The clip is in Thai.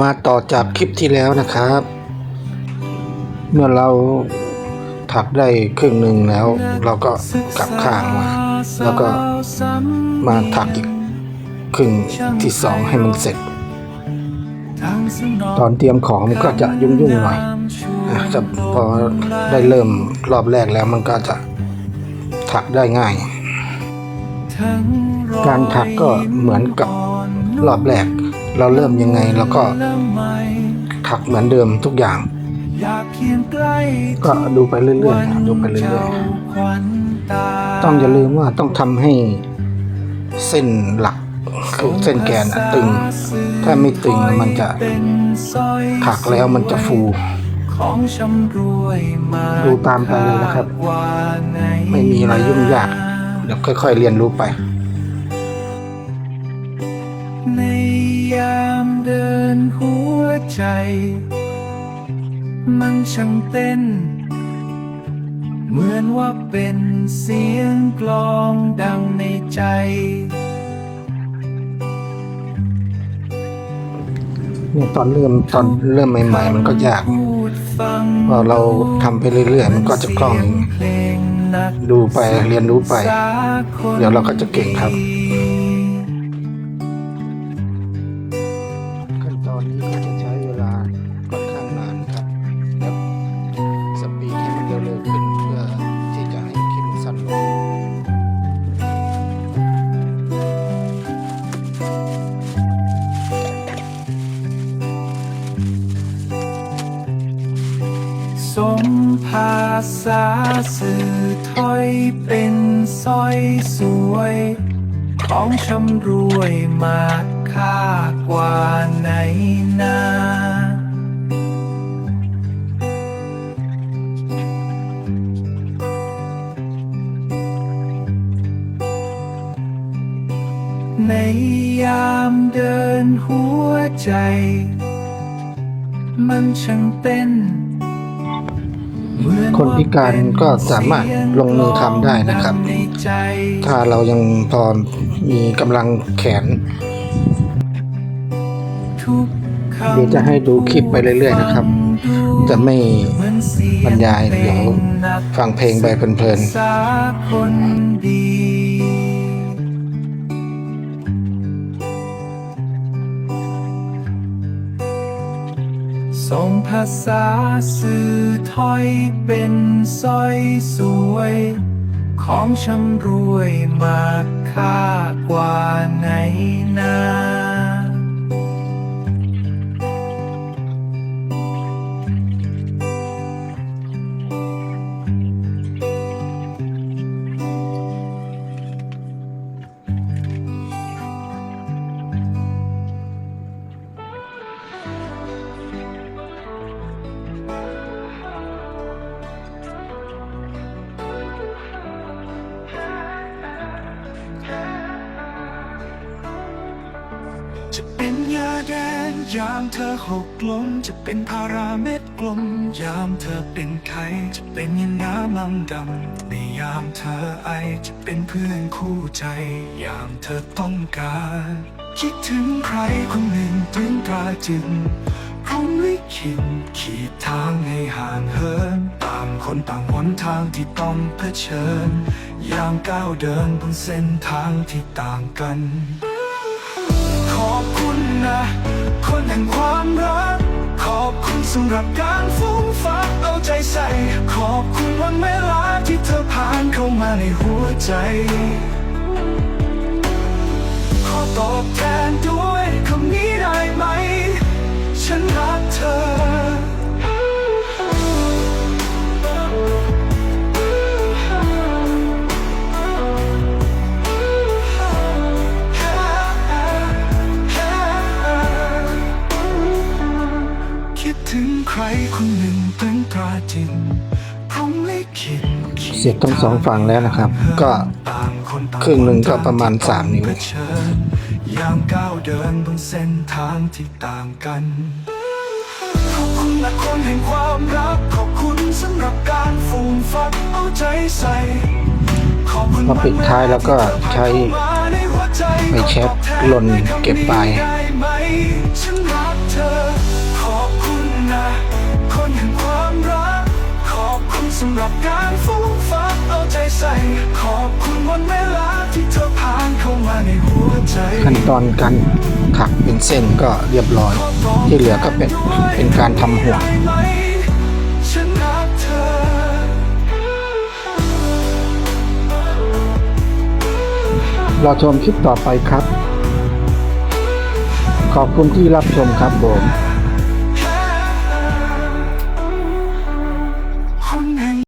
มาต่อจากคลิปที่แล้วนะครับ เมื่อเราถักได้ครึ่งหนึ่งแล้ว เราก็กลับข้างมา แล้วก็มาถักอีกครึ่งที่สองให้มันเสร็จ ตอนเตรียมของมันก็จะยุ่งๆหน่อยจะพอได้เริ่มรอบแรกแล้วมันก็จะถักได้ง่าย การถักก็เหมือนกับรอบแรก เราเริ่มยังไงเราก็ถักเหมือนเดิมทุกอย่าง ก็ดูไปเรื่อยๆดูไปเรื่อยๆต้องอย่าลืมว่าต้องทำให้เส้นหลักคือเส้นแกนตึง ถ้าไม่ตึงมันจะถักแล้วมันจะฟูดูตามไปเลยนะครับ ไม่มีอะไรยุ่งยาก เดี๋ยวค่อย ๆ เรียนรู้ไป ยามเดินหัวใจ มันช่างเต้น เหมือนว่าเป็นเสียงกลองดังในใจ เนี่ยตอนเริ่มตอนเริ่มใหม่ๆ มันก็ยากพูดฟังพอเราทำไปเรื่อยๆ มันก็จะคล่องเพลงนักดูไปเรียนรู้ไปสากลเดี๋ยวเราก็จะเก่งครับขั้ มภาษาสื่อถ้อยเป็นสร้อยสวย ของชำรวยมากค่ากว่าไหนนาในยามเดินหัวใจ มันช่างเต้น คนพิการก็สามารถลงมือทำได้นะครับ ถ้าเรายังพอมีกำลังแขนเดี๋ยวจะให้ดูคลิปไปเรื่อยๆนะครับ จะไม่บรรยายเดี๋ยวฟังเพลงไปเพลิน สาคนดีส่งภาษาสื่อถ้อยเป็นสร้อยสวย ของชำรวยมากค่ากว่าไหนนา จะเป็นยาแดงยามเธอหกล้มจะเป็นพาราเม็ดกลม ยามเธอเป็นไข้จะเป็นยันน้ำลังดำในยามเธอไอจะเป็นเพื่อนคู่ใจ ยามเธอต้องการ คิดถึงใครคนหนึ่งถึงตราจึงพรหมลิขิตขีดทางให้ห่างเหินต่างคนต่างหนทางที่ต้องเผชิญ ยามก้าวเดินบนเส้นทางที่ต่างกัน อบคุณนะ คนแห่งความรัก ขอบคุณสำหรับการฟุ้งฟักเอาใจใส่ ขอบคุณวันเวลาที่เธอผ่านเข้ามาในหัวใจ ขอตอบแทนด้วยคำนี้ได้ไหม ฉันรักเธอ ครคนหนึ่งเป็นตราจินพรหมลิขิตๆเสียบทั้งสองฝั่งแล้วนะครับ ก็ต่างคนต่างครึ่งหนึ่งก็ประมาณสามนิ้วเผชิญยามก้าวเดินบนเส้นทางที่ต่างกันขอบคุณและคนแห่งความรักขอบคุณสำหรับการฟูมฟักเอาใจใส่ขอบคุณพอปิดท้ายแล้วก็ใช้ไฟแช็กลนเก็บปลาย รับการฟุ้งฟักเอาใจใส่ ขอบคุณวันเวลาที่เธอผ่านเข้ามาในหัวใจ ขั้นตอนการถักเป็นเส้นก็เรียบร้อย ที่เหลือก็เป็นเป็นการทำห่วงรอชมคลิปต่อไปครับ ขอบคุณที่รับชมครับผม